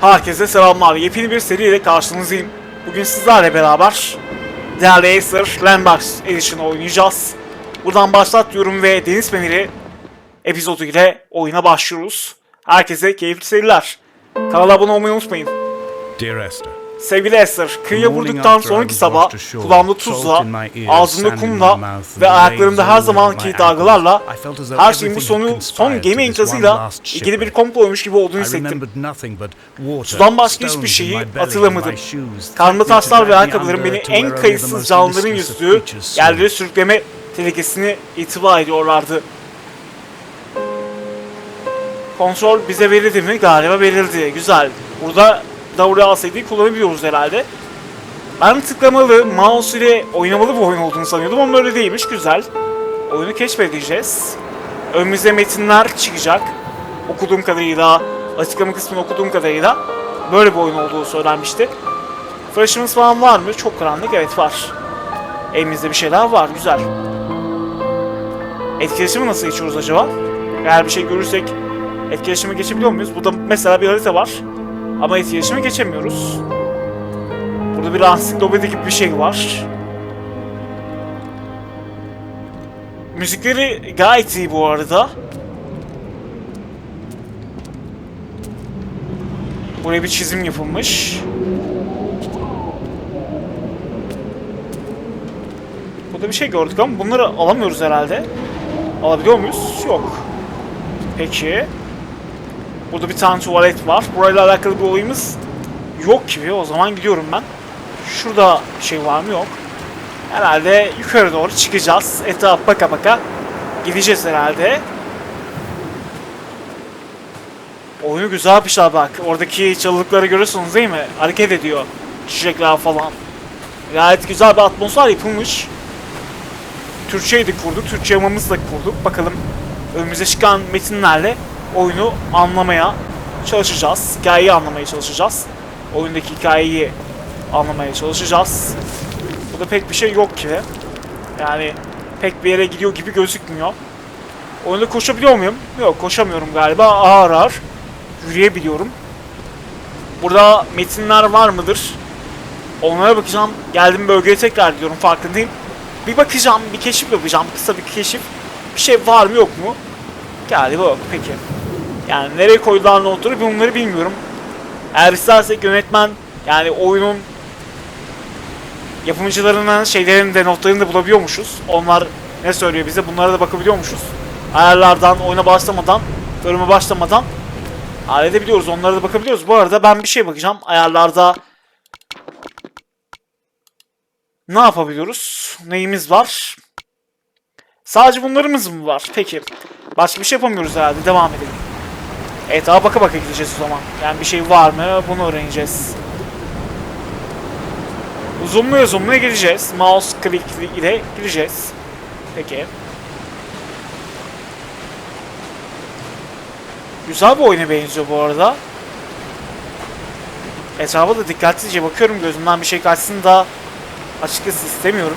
Herkese selamlar. Yepyeni bir seriyle karşınızdayım. Bugün sizlerle beraber değerli Acer Landbox Edition oynayacağız. Buradan başlat ve Deniz Feneri epizodu ile oyuna başlıyoruz. Herkese keyifli seyirler. Kanala abone olmayı unutmayın. Dear Esther, Sevgili Esther, kıyıya vurduktan sonraki sabah kulağımda tuzla, ağzımda kumla ve ayaklarımda her zamanki dalgalarla her şeyin bu sonu son gemi enkazıyla ilgili bir komploymuş gibi olduğunu hissettim. Sudan başka hiçbir şeyi hatırlamadım. Karnımda taşlar ve ayakkabılarım beni en kayıtsız canlıların yüzdüğü yerlere sürükleme tehlikesini itibar ediyorlardı. Kontrol bize verildi mi? Galiba verildi. Güzel. Burada WASD'yi kullanabiliyoruz herhalde. Ben tıklamalı, mouse ile oynamalı bir oyun olduğunu sanıyordum ama öyle değilmiş. Güzel. Oyunu keşfedeceğiz. Önümüzde metinler çıkacak. Okuduğum kadarıyla, açıklama kısmını okuduğum kadarıyla böyle bir oyun olduğu söylenmişti. Flash'ımız falan var mı? Çok karanlık. Evet var. Elimizde bir şeyler var. Güzel. Etkileşimi nasıl geçiyoruz acaba? Eğer bir şey görürsek etkileşime geçebiliyor muyuz? Burada mesela bir harita var. Ama etkileşime geçemiyoruz. Burada bir ansiklopedi gibi bir şey var. Müzikleri gayet iyi bu arada. Buraya bir çizim yapılmış. Burada bir şey gördük ama bunları alamıyoruz herhalde. Alabiliyor muyuz? Yok. Peki. Burada bir tane tuvalet var. Burayla alakalı bir olayımız yok gibi. O zaman gidiyorum ben. Şurada bir şey var mı? Yok. Herhalde yukarı doğru çıkacağız. Etraf baka baka gideceğiz herhalde. Oyunu güzel yapmışlar bak. Oradaki çalılıkları görüyorsunuz değil mi? Hareket ediyor. Çiçekler falan. Gayet güzel bir atmosfer yapılmış. Türkçeyi de kurduk. Türkçe yamamızı da kurduk. Bakalım önümüze çıkan metinlerle oyunu anlamaya çalışacağız. Hikayeyi anlamaya çalışacağız. Oyundaki hikayeyi anlamaya çalışacağız. Burada pek bir şey yok ki. Yani pek bir yere gidiyor gibi gözükmüyor. Oyunda koşabiliyor muyum? Yok koşamıyorum galiba. Ağır ağır yürüyebiliyorum. Burada metinler var mıdır? Onlara bakacağım. Geldim bölgeye tekrar gidiyorum farkındayım. Bir bakacağım, bir keşif yapacağım. Kısa bir keşif. Bir şey var mı yok mu? Galiba yok. Peki. Yani nereye koydular notları bunları bilmiyorum. Eğer yönetmen yani oyunun yapımcılarının şeylerin de notlarını da bulabiliyormuşuz. Onlar ne söylüyor bize bunlara da bakabiliyormuşuz. Ayarlardan oyuna başlamadan, bölüme başlamadan halledebiliyoruz. Onlara da bakabiliyoruz. Bu arada ben bir şey bakacağım. Ayarlarda ne yapabiliyoruz? Neyimiz var? Sadece bunlarımız mı var? Peki. Başka bir şey yapamıyoruz herhalde. Devam edelim. Evet daha baka baka gideceğiz o zaman. Yani bir şey var mı? Bunu öğreneceğiz. Zoomluya zoomluya gideceğiz. Mouse click ile gideceğiz. Peki. Güzel bir oyuna benziyor bu arada. Etrafa da dikkatlice bakıyorum. Gözümden bir şey kaçsın da açıkçası istemiyorum.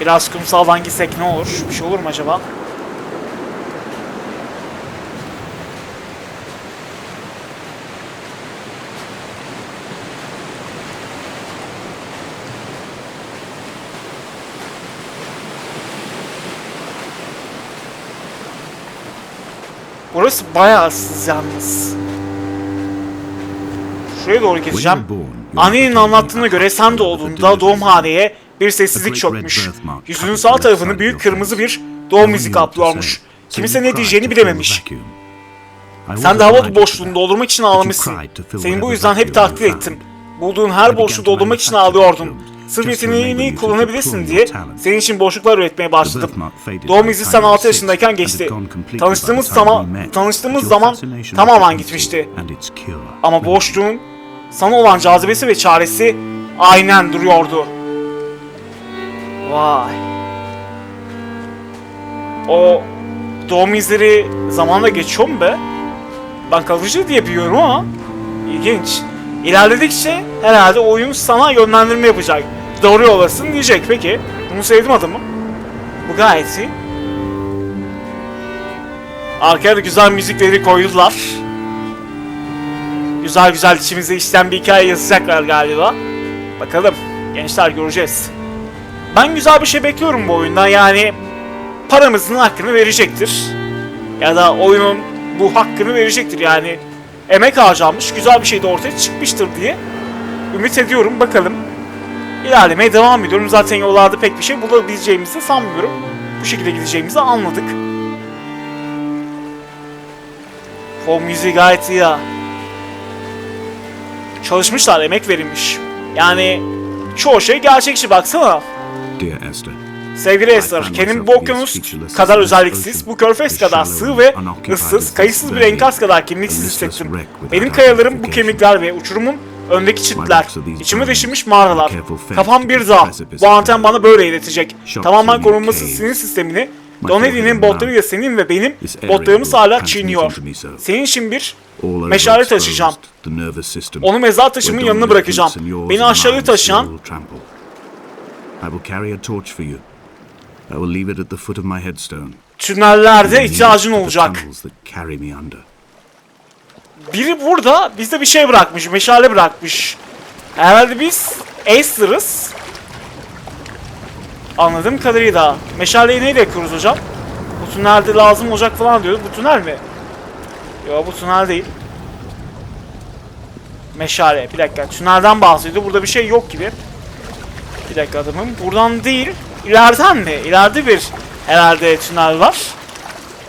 Biraz kumsaldan gitsek ne olur? Bir şey olur mu acaba? Burası bayağı ıssız yalnız. Şuraya doğru gideceğim. Annenin anlattığına göre sen doğduğunda doğumhaneye bir sessizlik çökmüş. Yüzünün sağ tarafını büyük kırmızı bir doğum izi kaplıyormuş. Kimse ne diyeceğini bilememiş. Sen de hava boşluğunu doldurmak için ağlamışsın. Seni bu yüzden hep takdir ettim. Bulduğun her boşluğu doldurmak için ağlıyordun. Sırf yeteneğini kullanabilirsin diye senin için boşluklar üretmeye başladım. Doğum izi sen 6 yaşındayken geçti. Tanıştığımız zaman tanıştığımız zaman tamamen gitmişti. Ama boşluğun sana olan cazibesi ve çaresi aynen duruyordu. Vay. O doğum izleri zamanla geçiyor mu be? Ben kalıcı diye biliyorum ama ilginç. İlerledikçe herhalde oyun sana yönlendirme yapacak. Doğru yoldasın diyecek. Peki. Bunu sevdim adamı. Bu gayet iyi. Arkaya da güzel müzikleri koydular. güzel güzel içimize işten bir hikaye yazacaklar galiba. Bakalım gençler göreceğiz. Ben güzel bir şey bekliyorum bu oyundan yani paramızın hakkını verecektir. Ya da oyunun bu hakkını verecektir yani emek harcanmış güzel bir şey de ortaya çıkmıştır diye ümit ediyorum bakalım. İlerlemeye devam ediyorum. Zaten yollarda pek bir şey bulabileceğimizi sanmıyorum. Bu şekilde gideceğimizi anladık. Fon müziği gayet iyi ya. Çalışmışlar, emek verilmiş. Yani çoğu şey gerçekçi baksana. Dear Esther, Sevgili Esther, kendimi bu okyanus kadar özelliksiz, bu körfez kadar sığ ve ıssız, kayıtsız bir enkaz kadar kimliksiz hissettim. Benim kayalarım bu kemikler ve uçurumun öndeki çitler, içime deşilmiş mağaralar. Kafam bir dağ, bu anten bana böyle iletecek. Tamamen korunması sinir sistemini, Donelli'nin botlarıyla senin ve benim botlarımız hala çiğniyor. Senin için bir meşale taşıyacağım. Onu mezar taşımın yanına bırakacağım. Beni aşağıya taşıyan tünellerde ihtiyacın olacak. Biri burada bizde bir şey bırakmış, meşale bırakmış. Herhalde biz Acer'ız. Anladığım kadarıyla. Meşaleyi neyle yakıyoruz hocam? Bu tünelde lazım olacak falan diyoruz. Bu tünel mi? Yok bu tünel değil. Meşale. Bir dakika. Tünelden bahsediyor. Burada bir şey yok gibi. Bir dakika adamım. Buradan değil. İleriden mi? İleride bir herhalde tünel var.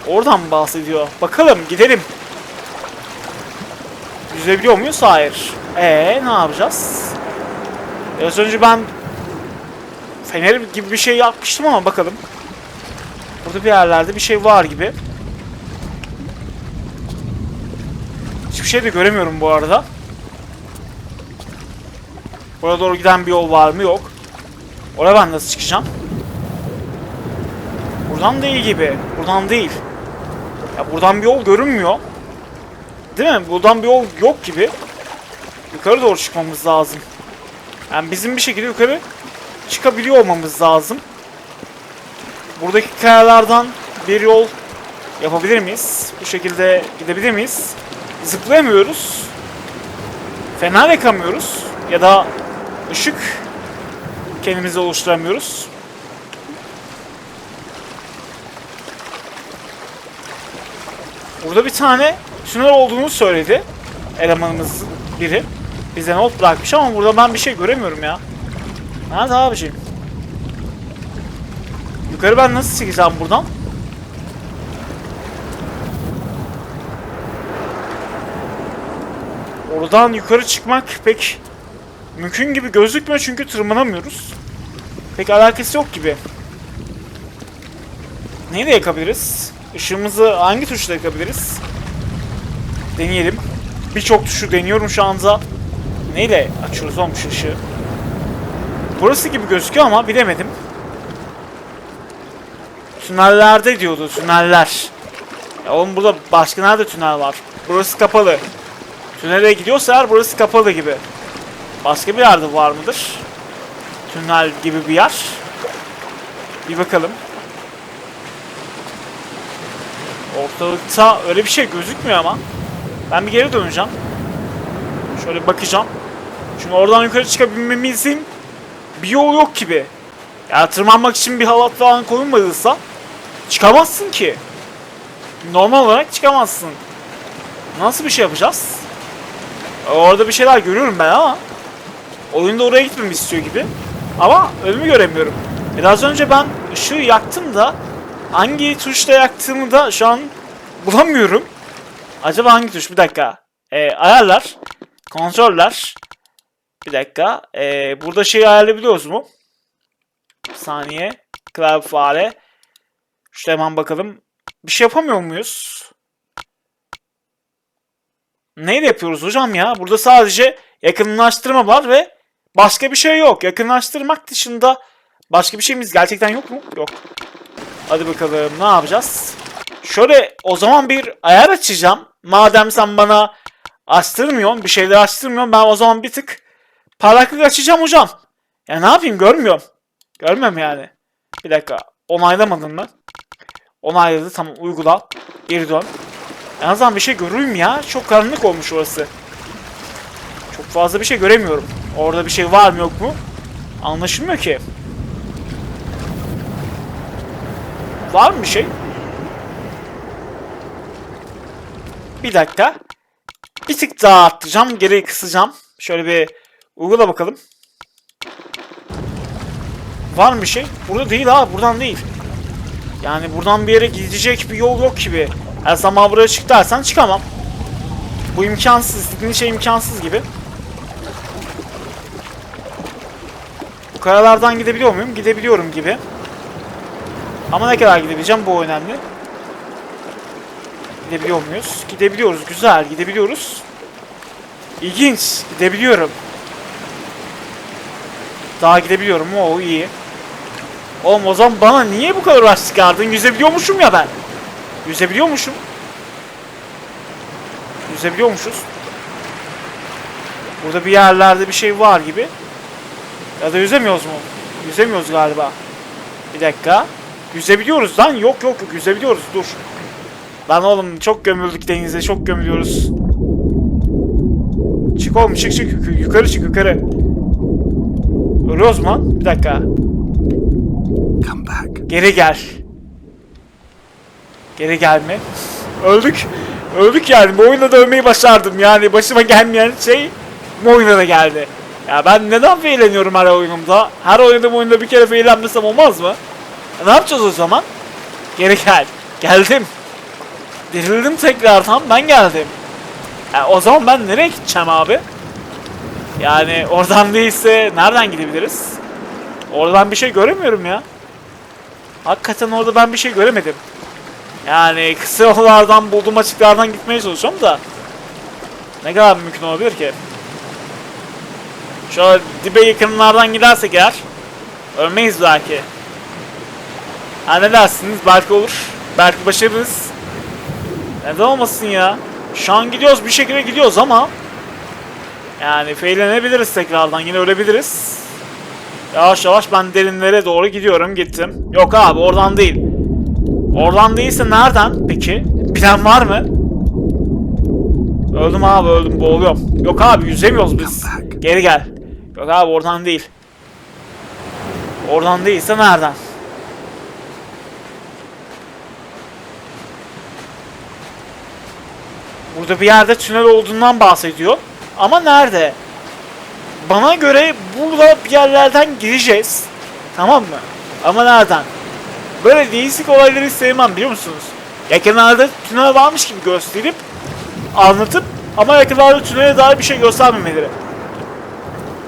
Oradan bahsediyor? Bakalım gidelim. Yüzebiliyor muyuz? Hayır. Ee ne yapacağız? Az önce ben fener gibi bir şey yapmıştım ama bakalım. Burada bir yerlerde bir şey var gibi. Hiçbir şey de göremiyorum bu arada. Buraya doğru giden bir yol var mı? Yok. Oraya ben nasıl çıkacağım? Buradan değil gibi. Buradan değil. Ya buradan bir yol görünmüyor. Değil mi? Buradan bir yol yok gibi. Yukarı doğru çıkmamız lazım. Yani bizim bir şekilde yukarı çıkabiliyor olmamız lazım. Buradaki kayalardan bir yol yapabilir miyiz? Bu şekilde gidebilir miyiz? Zıplayamıyoruz. Fener yakamıyoruz. Ya da ışık kendimize oluşturamıyoruz. Burada bir tane tünel olduğunu söyledi. Elemanımız biri. Bize not bırakmış ama burada ben bir şey göremiyorum ya. Nerede abiciğim? Yukarı ben nasıl çıkacağım buradan? Oradan yukarı çıkmak pek mümkün gibi gözükmüyor çünkü tırmanamıyoruz. Pek alakası yok gibi. Neyi de yakabiliriz? Işığımızı hangi tuşla yakabiliriz? Deneyelim. Birçok tuşu deniyorum şu anda. Neyle açıyoruz oğlum ışığı? Burası gibi gözüküyor ama bilemedim. Tünellerde diyordu tüneller. Ya oğlum burada başka nerede tünel var? Burası kapalı. Tünele gidiyorsa eğer burası kapalı gibi. Başka bir yerde var mıdır? Tünel gibi bir yer. Bir bakalım. Ortalıkta öyle bir şey gözükmüyor ama. Ben bir geri döneceğim. Şöyle bakacağım. Çünkü oradan yukarı çıkabilmemizin bir yol yok gibi. Ya tırmanmak için bir halat falan koyulmadıysa çıkamazsın ki. Normal olarak çıkamazsın. Nasıl bir şey yapacağız? Orada bir şeyler görüyorum ben ama oyunda oraya gitmemi istiyor gibi. Ama önümü göremiyorum. Biraz önce ben ışığı yaktım da hangi tuşla yaktığımı da şu an bulamıyorum. Acaba hangi tuş? Bir dakika. Ee, ayarlar. Kontroller. Bir dakika. Ee, burada şeyi ayarlayabiliyoruz mu? Bir saniye. Klavye fare. Şuraya hemen bakalım. Bir şey yapamıyor muyuz? Neyle yapıyoruz hocam ya? Burada sadece yakınlaştırma var ve başka bir şey yok. Yakınlaştırmak dışında başka bir şeyimiz gerçekten yok mu? Yok. Hadi bakalım ne yapacağız? Şöyle o zaman bir ayar açacağım. Madem sen bana açtırmıyorsun, bir şeyler açtırmıyorsun ben o zaman bir tık parlaklık açacağım hocam. Ya ne yapayım görmüyorum. Görmüyorum yani. Bir dakika onaylamadın mı? Onayladı tamam uygula. Geri dön. En azından bir şey görürüm ya. Çok karanlık olmuş orası. fazla bir şey göremiyorum. Orada bir şey var mı yok mu? Anlaşılmıyor ki. Var mı bir şey? Bir dakika. Bir tık daha arttıracağım. Geriye kısacağım. Şöyle bir uygula bakalım. Var mı şey? Burada değil ha. Buradan değil. Yani buradan bir yere gidecek bir yol yok gibi. Her zaman buraya çık dersen çıkamam. Bu imkansız. Dediğin şey imkansız gibi. Bu kayalardan gidebiliyor muyum? Gidebiliyorum gibi. Ama ne kadar gidebileceğim bu önemli. Gidebiliyor muyuz? Gidebiliyoruz. Güzel. Gidebiliyoruz. İlginç. Gidebiliyorum. Daha gidebiliyorum. O iyi. Oğlum o zaman bana niye bu kadar uğraş çıkardın? Yüzebiliyormuşum ya ben. Yüzebiliyormuşum. Yüzebiliyormuşuz. Burada bir yerlerde bir şey var gibi. Ya da yüzemiyoruz mu? Yüzemiyoruz galiba. Bir dakika. Yüzebiliyoruz lan. Yok yok yok yüzebiliyoruz. Dur. Lan oğlum çok gömüldük denize. Çok gömülüyoruz. Çık oğlum çık çık. Yuk- Yukarı çık yukarı. Ölüyoruz mu lan? Bir dakika. Come back. Geri gel. Geri gelme. Öldük. Öldük yani. Bu oyunda da ölmeyi başardım. Yani başıma gelmeyen şey bu oyunda da geldi. Ya ben neden eğleniyorum her oyunumda? Her oynadığım oyunda bir kere eğlenmesem olmaz mı? Ya ne yapacağız o zaman? Geri gel. Geldim. Dirildim tekrardan ben geldim. Ya o zaman ben nereye gideceğim abi? Yani oradan değilse nereden gidebiliriz? Oradan bir şey göremiyorum ya. Hakikaten orada ben bir şey göremedim. Yani kısa yollardan bulduğum açıklardan gitmeye çalışıyorum da. Ne kadar mümkün olabilir ki? Şöyle dibe yakınlardan gidersek eğer ölmeyiz belki. Ha ne dersiniz? Belki olur. Belki başarırız. Neden olmasın ya? Şu an gidiyoruz bir şekilde gidiyoruz ama yani feylenebiliriz tekrardan yine ölebiliriz. Yavaş yavaş ben derinlere doğru gidiyorum gittim. Yok abi oradan değil. Oradan değilse nereden peki? Plan var mı? Öldüm abi öldüm boğuluyorum. Yok abi yüzemiyoruz biz. Geri gel. Yok abi oradan değil. Oradan değilse nereden? Burada bir yerde tünel olduğundan bahsediyor. Ama nerede? Bana göre burada bir yerlerden gireceğiz. Tamam mı? Ama nereden? Böyle değişik olayları sevmem biliyor musunuz? Yakınlarda tünel varmış gibi gösterip anlatıp ama yakınlarda tünele dair bir şey göstermemeleri.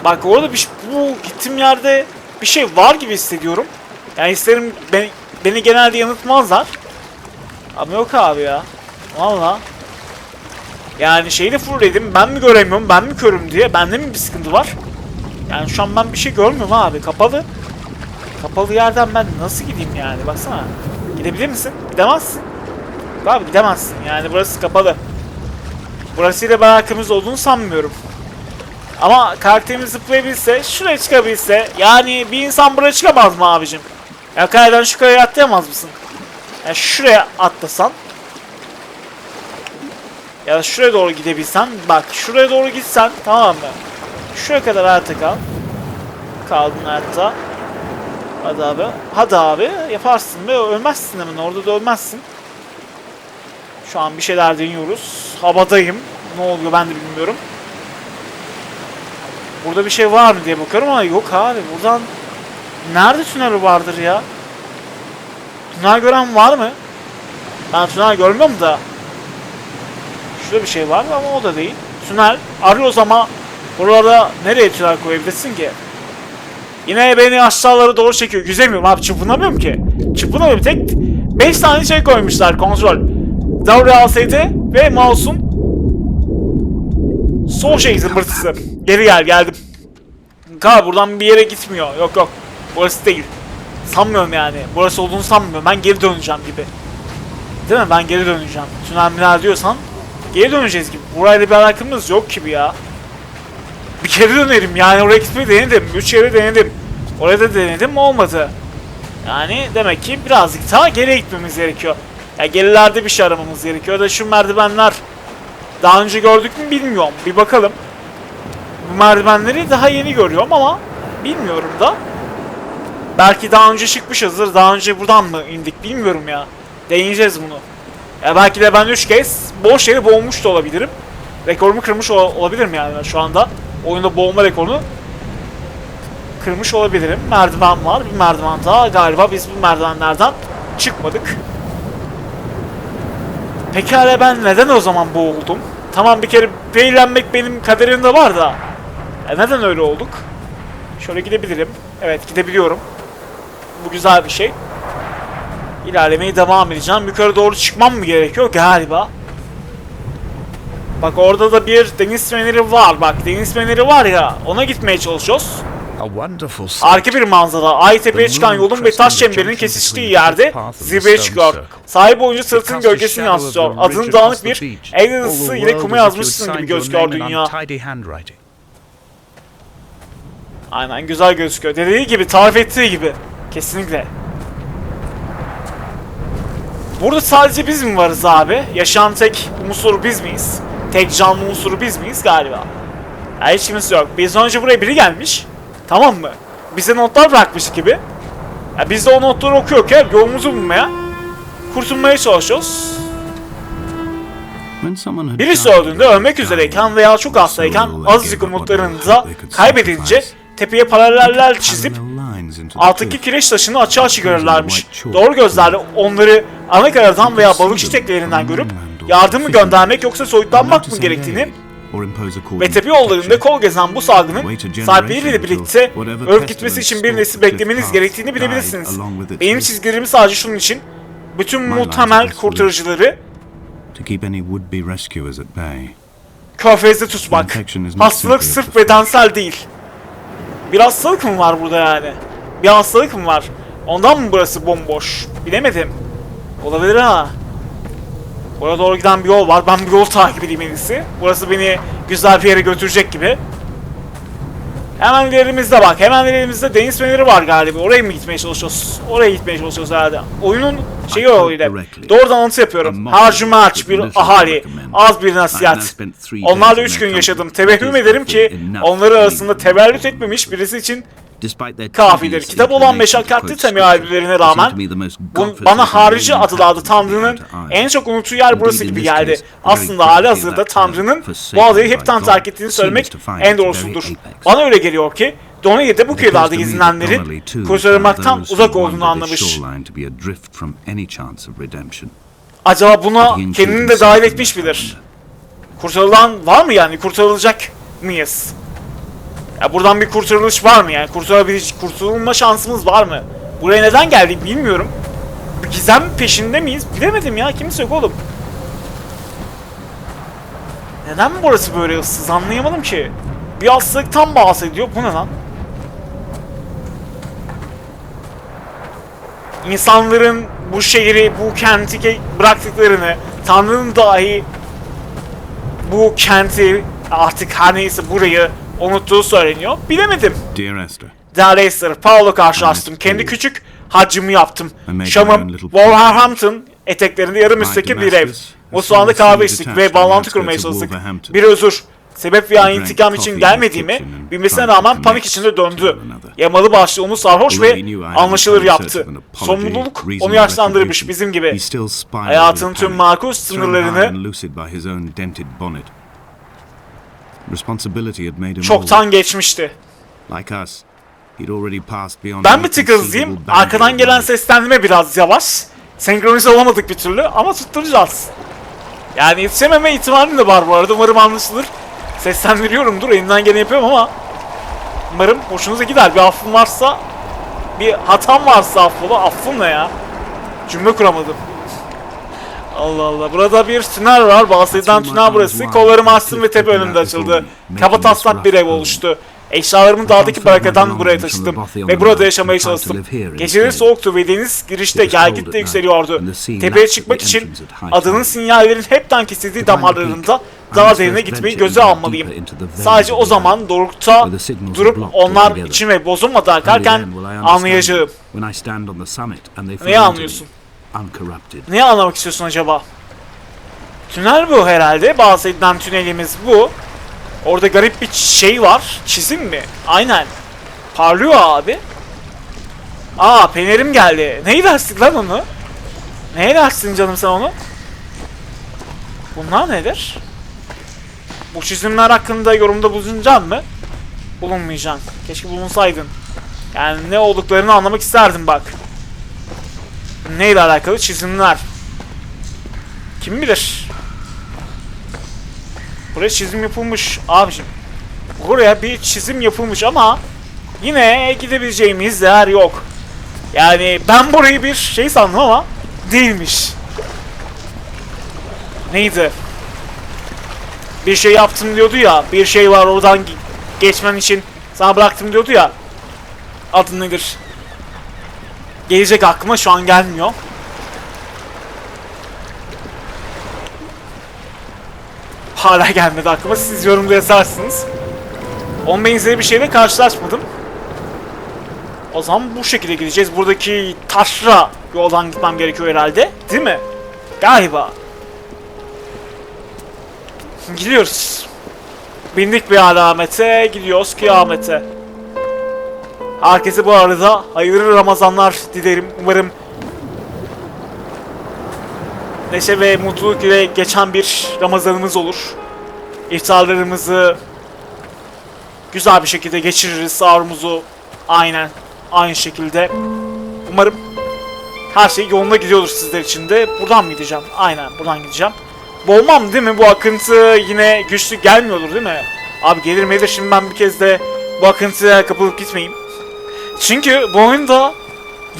Bak orada bir bu gittiğim yerde bir şey var gibi hissediyorum. Yani isterim beni, beni genelde yanıltmazlar. Ama yok abi ya. Valla. Yani şeyi de fullledim. Ben mi göremiyorum, ben mi körüm diye. Bende mi bir sıkıntı var? Yani şu an ben bir şey görmüyorum abi. Kapalı. Kapalı yerden ben nasıl gideyim yani? Baksana. Gidebilir misin? Gidemezsin. Abi gidemezsin. Yani burası kapalı. Burasıyla ben arkamızda olduğunu sanmıyorum. Ama karakterimiz zıplayabilse, şuraya çıkabilse, yani bir insan buraya çıkamaz mı abicim? Ya kayadan şu kayaya atlayamaz mısın? Ya şuraya atlasan, ya şuraya doğru gidebilsen, bak şuraya doğru gitsen, tamam mı? Şuraya kadar hayatta kal. Kaldın hayatta. Hadi abi. Hadi abi. Yaparsın be. Ölmezsin hemen. Orada da ölmezsin. Şu an bir şeyler deniyoruz. Havadayım. Ne oluyor ben de bilmiyorum. Burada bir şey var mı diye bakıyorum ama yok abi. Buradan nerede tünel vardır ya? Tünel gören var mı? Ben tünel görmüyorum da. Şurada bir şey var ama o da değil. Tünel arıyoruz ama buralarda nereye tünel koyabilirsin ki? Yine beni aşağılara doğru çekiyor. Yüzemiyorum abi çırpınamıyorum ki. Çırpınamıyorum. Tek 5 tane şey koymuşlar kontrol. WASD ve mouse'un sol şey zımbırtısı. Geri gel geldim. Ka buradan bir yere gitmiyor. Yok yok. Burası değil. Sanmıyorum yani. Burası olduğunu sanmıyorum. Ben geri döneceğim gibi. Değil mi? Ben geri döneceğim. Tünel minel diyorsan geri döneceğiz gibi. Burayla bir alakamız yok gibi ya. Bir kere dönerim yani oraya gitmeyi denedim. Üç kere denedim. Oraya da denedim olmadı. Yani demek ki birazcık daha geriye gitmemiz gerekiyor. Ya gerilerde bir şey aramamız gerekiyor. Da şu merdivenler daha önce gördük mü bilmiyorum. Bir bakalım. Bu merdivenleri daha yeni görüyorum ama bilmiyorum da. Belki daha önce çıkmışızdır. Daha önce buradan mı indik bilmiyorum ya. Deneyeceğiz bunu. Ya belki de ben 3 kez boş yere boğulmuş da olabilirim. Rekorumu kırmış ol- olabilirim yani şu anda. Oyunda boğulma rekorunu kırmış olabilirim. Merdiven var. Bir merdiven daha. Galiba biz bu merdivenlerden çıkmadık. Pekala ben neden o zaman boğuldum? Tamam bir kere eğlenmek benim kaderimde var da. Ya neden öyle olduk? Şöyle gidebilirim. Evet gidebiliyorum. Bu güzel bir şey. İlerlemeye devam edeceğim. Yukarı doğru çıkmam mı gerekiyor? Galiba. Bak orada da bir deniz feneri var. Bak deniz feneri var ya. Ona gitmeye çalışıyoruz. A wonderful sight. Harika bir manzara. Ay tepeye çıkan yolun ve taş çemberinin kesiştiği yerde zirveye çıkıyor. Sahil boyunca sırtın gölgesini yansıtıyor. Adını dağınık bir el yazısı ile kuma yazmışsın gibi gözüküyor dünya. Aynen güzel gözüküyor. Dediği gibi, tarif ettiği gibi. Kesinlikle. Burada sadece biz mi varız abi? Yaşayan tek unsur biz miyiz? Tek canlı unsuru biz miyiz galiba? Ya hiç kimse yok. Biz önce buraya biri gelmiş. Tamam mı? Bize notlar bırakmış gibi. Ya biz de o notları okuyorken yolumuzu bulmaya, kurtulmaya çalışıyoruz. Birisi öldüğünde ölmek üzereyken veya çok hastayken azıcık umutlarını da kaybedince tepeye paraleller çizip alttaki kireç taşını açığa çıkarırlarmış. Doğru gözlerle onları ana karadan veya balıkçı teklerinden görüp yardımı göndermek yoksa soyutlanmak mı gerektiğini ve tepe yollarında kol gezen bu salgının sahipleriyle birlikte ölüp gitmesi için bir nesil beklemeniz gerektiğini bilebilirsiniz. Benim çizgilerimi sadece şunun için bütün muhtemel kurtarıcıları körfezde tutmak. Hastalık sırf bedensel değil. Bir hastalık mı var burada yani? Bir hastalık mı var? Ondan mı burası bomboş? Bilemedim. Olabilir ha. Oraya doğru giden bir yol var. Ben bir yol takip edeyim en iyisi. Burası beni güzel bir yere götürecek gibi. Hemen ilerimizde bak. Hemen ilerimizde deniz feneri var galiba. Oraya mı gitmeye çalışıyoruz? Oraya gitmeye çalışıyoruz herhalde. Oyunun şeyi öyle. Doğrudan alıntı yapıyorum. Harcımaç bir ahali. Az bir nasihat. Onlarla 3 gün yaşadım. Tebehüm ederim ki onları arasında tevellüt etmemiş birisi için kafidir. Kitap olan meşakkatli temellerine rağmen bu, bana harici adılardı Tanrı'nın en çok unuttuğu yer burası gibi geldi. Aslında hali hazırda Tanrı'nın bu adayı hepten terk ettiğini söylemek en doğrusudur. Bana öyle geliyor ki Donayede bu kıyılarda gezinenlerin kurtarılmaktan uzak olduğunu anlamış. Acaba buna kendini de dahil etmiş midir? Kurtarılan var mı yani? Kurtarılacak mıyız? Ya buradan bir kurtarılış var mı yani? Kurtulabilecek, kurtulma şansımız var mı? Buraya neden geldik bilmiyorum. Bir gizem peşinde miyiz? Bilemedim ya. Kimse yok oğlum. Neden burası böyle ıssız anlayamadım ki. Bir hastalıktan bahsediyor. Bu ne lan? İnsanların bu şehri, bu kenti ke- bıraktıklarını, Tanrı'nın dahi bu kenti artık her neyse burayı unuttuğu söyleniyor. Bilemedim. Dear Esther, Değerli Esther, Paul'la karşılaştım. Kendi küçük hacımı yaptım. Şam'ım, Wolverhampton eteklerinde yarım müstakil bir ev. Mutfağında kahve içtik ve bağlantı kurmaya çalıştık. Bir özür. Sebep veya intikam için gelmediğimi bilmesine rağmen panik içinde döndü. Yamalı başlı onu sarhoş ve anlaşılır yaptı. Sorumluluk onu yaşlandırmış bizim gibi. Hayatın tüm makul sınırlarını çoktan geçmişti. Ben bir tık hızlıyım. Arkadan gelen seslendirme biraz yavaş. Senkronize olamadık bir türlü ama tutturacağız. Yani yetişememe ihtimalim de var bu arada. Umarım anlaşılır. Seslendiriyorumdur. Elimden gene yapıyorum ama umarım hoşunuza gider. Bir affım varsa bir hatam varsa affola. Affım ne ya? Cümle kuramadım. Allah Allah. Burada bir tünel var. Bahsedilen tünel burası. Kollarımı açtım ve tepe önümde açıldı. Kaba taslak bir ev oluştu. Eşyalarımı dağdaki barakadan buraya taşıdım ve burada yaşamaya çalıştım. Geceleri soğuktu ve deniz girişte gelgitle yükseliyordu. Tepeye çıkmak için adının sinyallerin hepten kesildiği damarlarında daha derine gitmeyi göze almalıyım. Sadece o zaman dorukta durup onlar içime bozulmadan akarken anlayacağım. Neyi anlıyorsun? Neyi anlamak istiyorsun acaba? Tünel bu herhalde. Bahsedilen tünelimiz bu. Orada garip bir şey var. Çizim mi? Aynen. Parlıyor abi. Aa penerim geldi. Neyi dersin lan onu? Neye dersin canım sen onu? Bunlar nedir? Bu çizimler hakkında yorumda bulunacaksın mı? Bulunmayacaksın. Keşke bulunsaydın. Yani ne olduklarını anlamak isterdim bak. Neyle alakalı çizimler? Kim bilir? Buraya çizim yapılmış abicim. Buraya bir çizim yapılmış ama yine gidebileceğimiz yer yok. Yani ben burayı bir şey sandım ama değilmiş. Neydi? Bir şey yaptım diyordu ya. Bir şey var oradan ge- geçmen için sana bıraktım diyordu ya. Adı nedir? Gelecek aklıma şu an gelmiyor. Hala gelmedi aklıma. Siz yorumda yazarsınız. Onun benzeri bir şeyle karşılaşmadım. O zaman bu şekilde gideceğiz. Buradaki taşra yoldan gitmem gerekiyor herhalde. Değil mi? Galiba. Gidiyoruz. Bindik bir alamete, gidiyoruz kıyamete. Herkese bu arada hayırlı Ramazanlar dilerim. Umarım neşe ve mutluluk ile geçen bir Ramazanımız olur. İftarlarımızı güzel bir şekilde geçiririz. Sahurumuzu aynen aynı şekilde. Umarım her şey yolunda gidiyordur sizler için de. Buradan mı gideceğim? Aynen buradan gideceğim. Boğmam değil mi? Bu akıntı yine güçlü gelmiyordur değil mi? Abi gelir medir şimdi ben bir kez de bu akıntıya kapılıp gitmeyeyim. Çünkü bu oyunda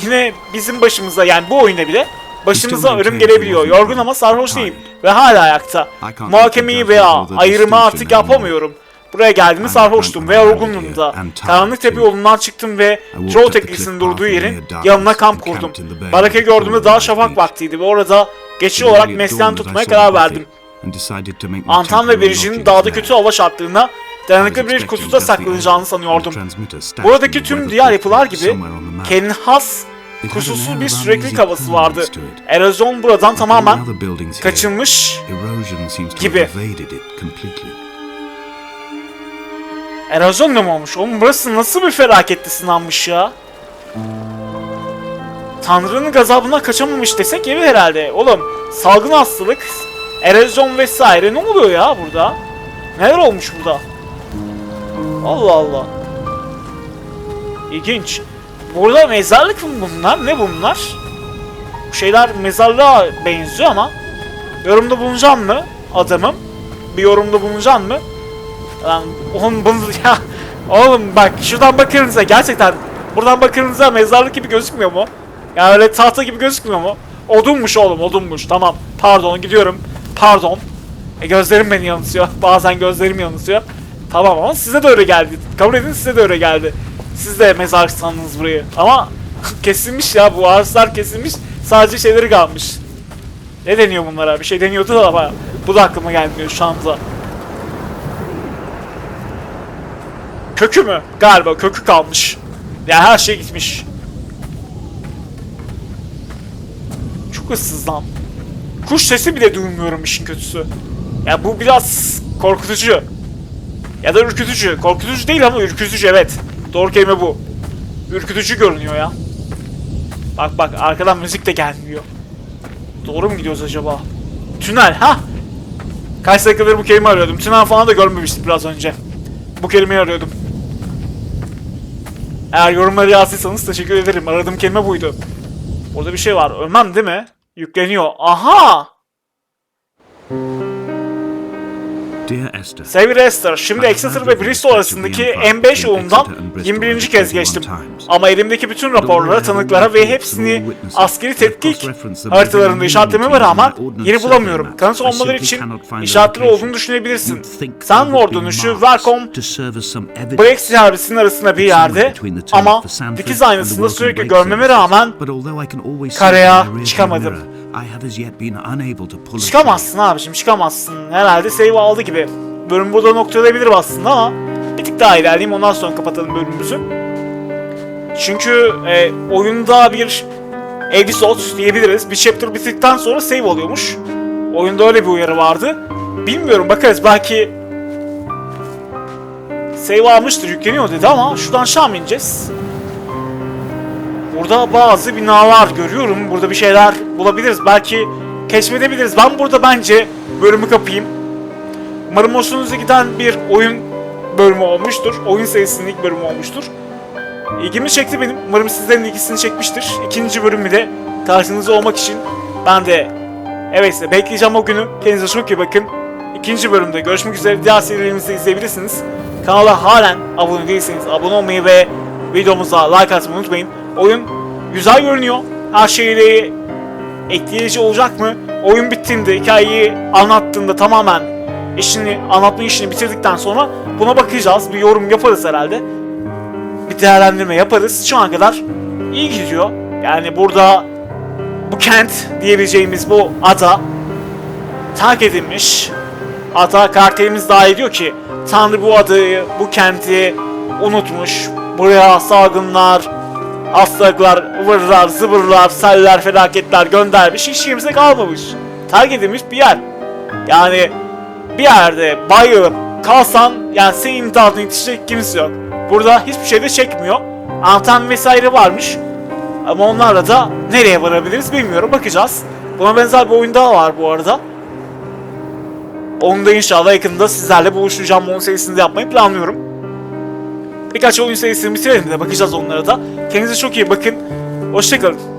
yine bizim başımıza yani bu oyunda bile başımıza ölüm gelebiliyor. Yorgun ama sarhoş değilim ve hala ayakta. Muhakemeyi veya ayrımı artık yapamıyorum. Buraya geldiğimde sarhoştum ve yorgundum da. Karanlık tepe yolundan çıktım ve Troll teklisinin durduğu yerin yanına kamp kurdum. Baraka gördüğümde daha şafak vaktiydi ve orada geçici olarak mesleğen tutmaya karar verdim. Antan ve Virgin'in dağda kötü hava şartlarına dayanıklı bir kutuda saklanacağını sanıyordum. Buradaki tüm diğer yapılar gibi kendine has kusursuz bir süreklilik havası vardı. Erozyon buradan tamamen kaçınmış gibi. Erozyon mu olmuş? Oğlum burası nasıl bir felaketli sınanmış ya? Tanrı'nın gazabına kaçamamış desek yeri herhalde. Oğlum salgın hastalık, erozyon vesaire ne oluyor ya burada? Neler olmuş burada? Allah Allah. İlginç. Burada mezarlık mı bunlar? Ne bunlar? Bu şeyler mezarlığa benziyor ama yorumda bulunacağım mı adamım? Bir yorumda bulunacağım mı? Lan oğlum bunu ya oğlum bak şuradan bakınca gerçekten buradan bakınca mezarlık gibi gözükmüyor mu? Ya öyle tahta gibi gözükmüyor mu? Odunmuş oğlum odunmuş tamam pardon gidiyorum pardon e, gözlerim beni yanıltıyor bazen gözlerim yanıltıyor tamam ama size de öyle geldi kabul edin size de öyle geldi siz de mezar sandınız burayı ama kesilmiş ya bu ağaçlar kesilmiş sadece şeyleri kalmış ne deniyor bunlara bir şey deniyordu da ama bu da aklıma gelmiyor şu anda Kökü mü? Galiba kökü kalmış. Yani her şey gitmiş. Çok ıssız lan. Kuş sesi bile duymuyorum işin kötüsü. Ya bu biraz korkutucu. Ya da ürkütücü. Korkutucu değil ama ürkütücü evet. Doğru kelime bu. Ürkütücü görünüyor ya. Bak bak arkadan müzik de gelmiyor. Doğru mu gidiyoruz acaba? Tünel ha? Kaç dakikadır bu kelime arıyordum. Tünel falan da görmemiştik biraz önce. Bu kelimeyi arıyordum. Eğer yorumları yazdıysanız teşekkür ederim. Aradığım kelime buydu. Orada bir şey var. Ölmem değil mi? Yükleniyor. Aha! Sevgili Esther, şimdi Exeter ve Bristol arasındaki M5 yolundan 21. kez geçtim. Ama elimdeki bütün raporlara, tanıklara ve hepsini askeri tetkik haritalarında işaretlememe rağmen yeri bulamıyorum. Kanıt olmaları için işaretleri olduğunu düşünebilirsin. Sunward dönüşü Welcome Brexit harbisinin arasında bir yerde ama dikiz aynasında sürekli görmeme rağmen karaya çıkamadım. Çıkamazsın abicim çıkamazsın. Herhalde save aldı gibi. Bölüm burada noktalayabilirim aslında ama bir tık daha ilerleyeyim ondan sonra kapatalım bölümümüzü. Çünkü e, oyunda bir episode diyebiliriz. Bir chapter bitirdikten sonra save oluyormuş. Oyunda öyle bir uyarı vardı. Bilmiyorum bakarız belki Save almıştır yükleniyor dedi ama şuradan mı ineceğiz? Burada bazı binalar görüyorum. Burada bir şeyler bulabiliriz. Belki keşfedebiliriz. Ben burada bence bölümü kapayım. Umarım hoşunuza giden bir oyun bölümü olmuştur. Oyun serisinin ilk bölümü olmuştur. İlgimi çekti benim. Umarım sizlerin ilgisini çekmiştir. İkinci bölümü de karşınızda olmak için ben de evet bekleyeceğim o günü. Kendinize çok iyi bakın. İkinci bölümde görüşmek üzere. Diğer serilerimizi izleyebilirsiniz. Kanala halen abone değilseniz abone olmayı ve videomuza like atmayı unutmayın. Oyun güzel görünüyor. Her şeyle etkileyici olacak mı? Oyun bittiğinde, hikayeyi anlattığında tamamen işini, anlatma işini bitirdikten sonra buna bakacağız. Bir yorum yaparız herhalde. Bir değerlendirme yaparız. Şu ana kadar iyi gidiyor. Yani burada bu kent diyebileceğimiz bu ada terk edilmiş. Hatta karakterimiz daha ediyor ki Tanrı bu adayı, bu kenti unutmuş. Buraya salgınlar, hastalıklar, ıvırlar, zıvırlar, seller, felaketler göndermiş. Hiç kimse kalmamış. Terk edilmiş bir yer. Yani bir yerde bayılıp kalsan yani senin imtihanına yetişecek kimse yok. Burada hiçbir şey de çekmiyor. Anten vesaire varmış. Ama onlarla da nereye varabiliriz bilmiyorum. Bakacağız. Buna benzer bir oyun daha var bu arada. Onu da inşallah yakında sizlerle buluşacağım. Onun serisini de yapmayı planlıyorum. Birkaç oyun serisini bitirelim de bakacağız onlara da. Kendinize çok iyi bakın. Hoşçakalın.